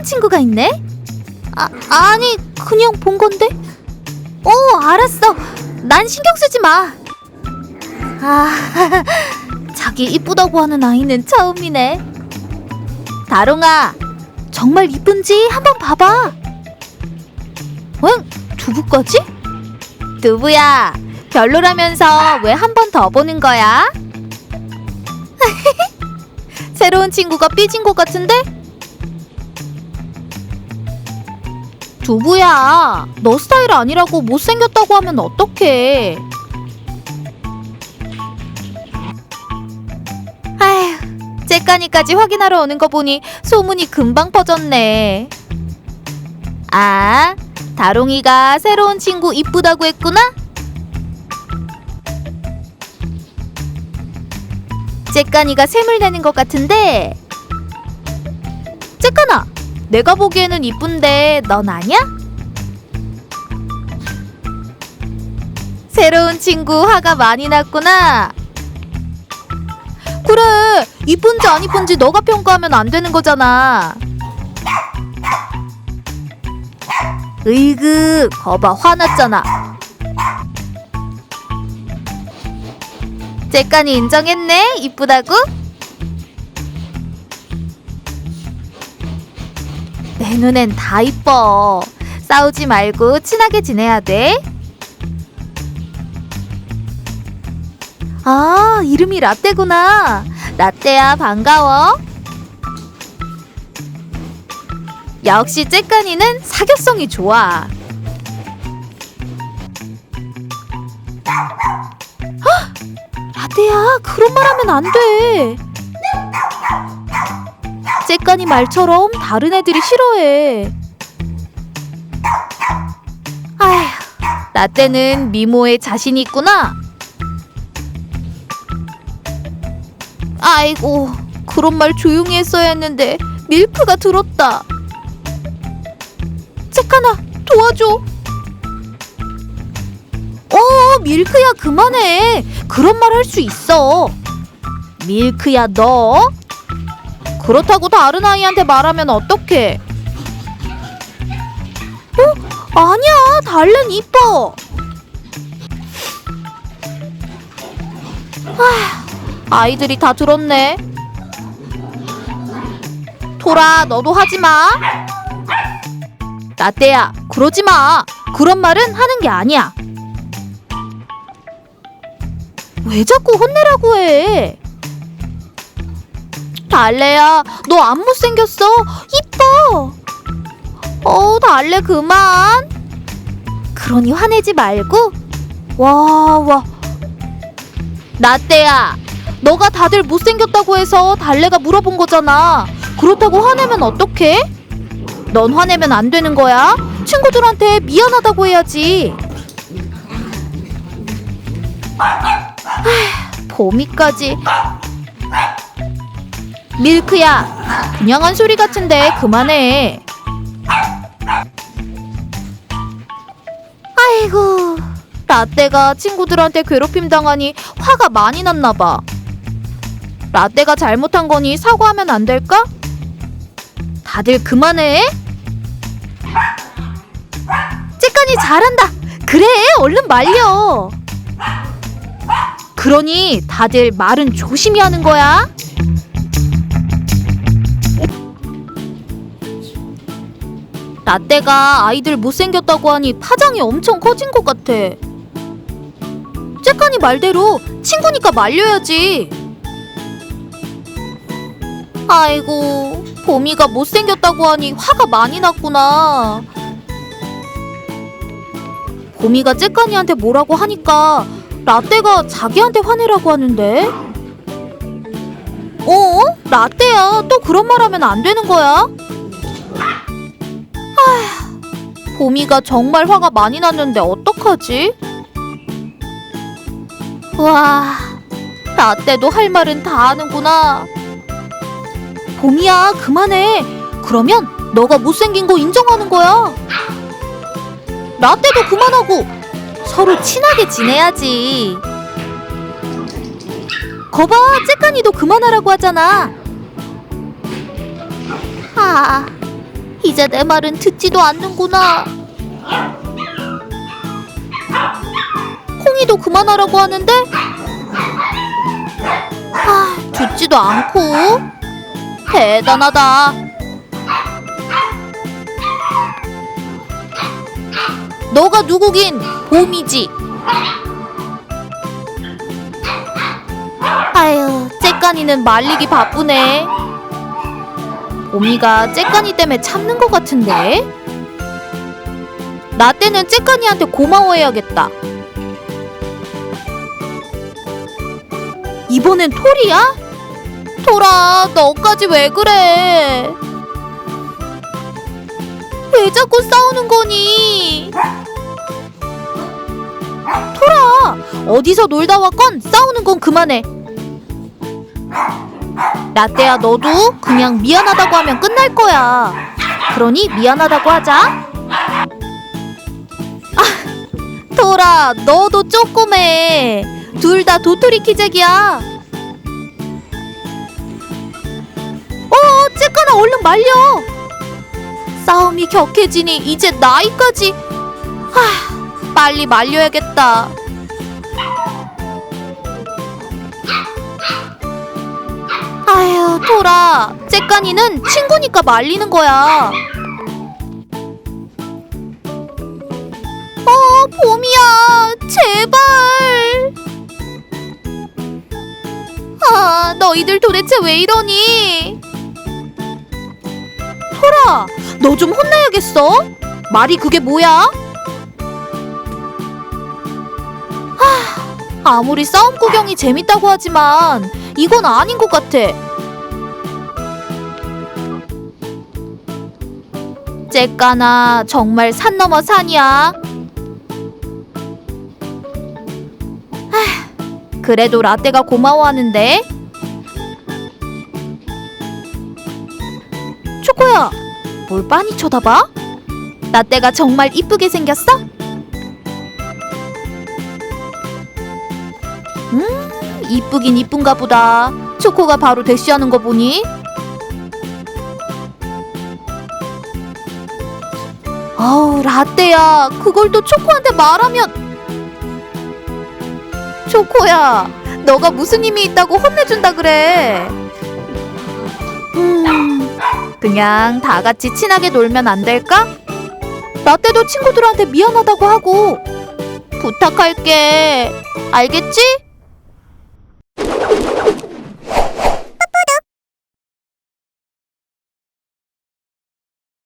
새로운 친구가 있네? 아, 아니, 그냥 본 건데? 어, 알았어. 난 신경 쓰지 마. 아, 자기 이쁘다고 하는 아이는 처음이네. 다롱아, 정말 이쁜지 한번 봐봐. 응? 두부까지? 두부야, 별로라면서 왜 한 번 더 보는 거야? 새로운 친구가 삐진 것 같은데? 두부야, 너 스타일 아니라고 못생겼다고 하면 어떡해? 아휴, 째까니까지 확인하러 오는 거 보니 소문이 금방 퍼졌네. 아, 다롱이가 새로운 친구 이쁘다고 했구나? 째까니가 샘을 내는 것 같은데 째까나 내가 보기에는 이쁜데 넌 아냐? 새로운 친구 화가 많이 났구나 그래 이쁜지 안 이쁜지 너가 평가하면 안 되는 거잖아 으이그 거봐 화났잖아 째까니 인정했네 이쁘다고? 내 눈엔 다 이뻐 싸우지 말고 친하게 지내야 돼 아, 이름이 라떼구나. 라떼야, 반가워. 역시 째까니는 사교성이 좋아. 헉! 라떼야, 그런 말 하면 안 돼. 째까니 말처럼 다른 애들이 싫어해. 아휴, 라떼는 미모에 자신이 있구나. 아이고, 그런 말 조용히 했어야 했는데 밀크가 들었다. 체카나, 도와줘. 어, 밀크야, 그만해. 그런 말 할 수 있어. 밀크야, 너? 그렇다고 다른 아이한테 말하면 어떡해? 어? 아니야, 달렌 이뻐. 아, 아이들이 다 들었네. 토라, 너도 하지 마. 라떼야, 그러지 마. 그런 말은 하는 게 아니야. 왜 자꾸 혼내라고 해? 달래야, 너 안 못생겼어. 이뻐. 어, 달래 그만. 그러니 화내지 말고. 와, 와. 라떼야, 너가 다들 못생겼다고 해서 달래가 물어본 거잖아. 그렇다고 화내면 어떡해? 넌 화내면 안 되는 거야. 친구들한테 미안하다고 해야지. 하, 봄이까지. 밀크야, 그냥 한 소리 같은데 그만해. 아이고, 라떼가 친구들한테 괴롭힘 당하니 화가 많이 났나 봐. 라떼가 잘못한 거니 사과하면 안 될까? 다들 그만해. 찌까니 잘한다. 그래, 얼른 말려. 그러니 다들 말은 조심히 하는 거야. 라떼가 아이들 못생겼다고 하니 파장이 엄청 커진 것 같아. 째까니 말대로 친구니까 말려야지. 아이고, 봄이가 못생겼다고 하니 화가 많이 났구나. 봄이가 째까니한테 뭐라고 하니까 라떼가 자기한테 화내라고 하는데? 어? 라떼야, 또 그런 말 하면 안 되는 거야? 봄이가 정말 화가 많이 났는데 어떡하지? 와, 라떼도 할 말은 다 하는구나. 봄이야, 그만해. 그러면 너가 못생긴 거 인정하는 거야. 라떼도 그만하고 서로 친하게 지내야지. 거봐, 째까니도 그만하라고 하잖아. 아, 이제 내 말은 듣지도 않는구나. 콩이도 그만하라고 하는데? 아, 듣지도 않고. 대단하다. 너가 누구긴 봄이지. 아유, 째까니는 말리기 바쁘네. 봄이가 째까니 때문에 참는 것 같은데? 나 때는 째까니한테 고마워해야겠다. 이번엔 톨이야? 톨아, 너까지 왜 그래? 왜 자꾸 싸우는 거니? 톨아, 어디서 놀다 왔건 싸우는 건 그만해. 라떼야, 너도 그냥 미안하다고 하면 끝날 거야. 그러니 미안하다고 하자. 아, 톨아, 너도 조그매. 둘 다 도토리 키재기야. 어, 째까나 얼른 말려. 싸움이 격해지니 이제 나이까지. 하, 빨리 말려야겠다. 아휴, 토라. 째까니는 친구니까 말리는 거야. 어, 봄이야. 제발. 아, 너희들 도대체 왜 이러니? 토라, 너 좀 혼나야겠어. 말이 그게 뭐야? 하, 아무리 싸움 구경이 재밌다고 하지만 이건 아닌 것 같아. 째까나 정말 산 넘어 산이야. 하, 그래도 라떼가 고마워하는데. 초코야, 뭘 빤히 쳐다봐? 라떼가 정말 이쁘게 생겼어? 음, 이쁘긴 이쁜가 보다. 초코가 바로 대시하는 거 보니. 아우, 라떼야. 그걸 또 초코한테 말하면. 초코야, 너가 무슨 힘이 있다고 혼내준다 그래. 음, 그냥 다 같이 친하게 놀면 안 될까? 라떼도 친구들한테 미안하다고 하고. 부탁할게. 알겠지?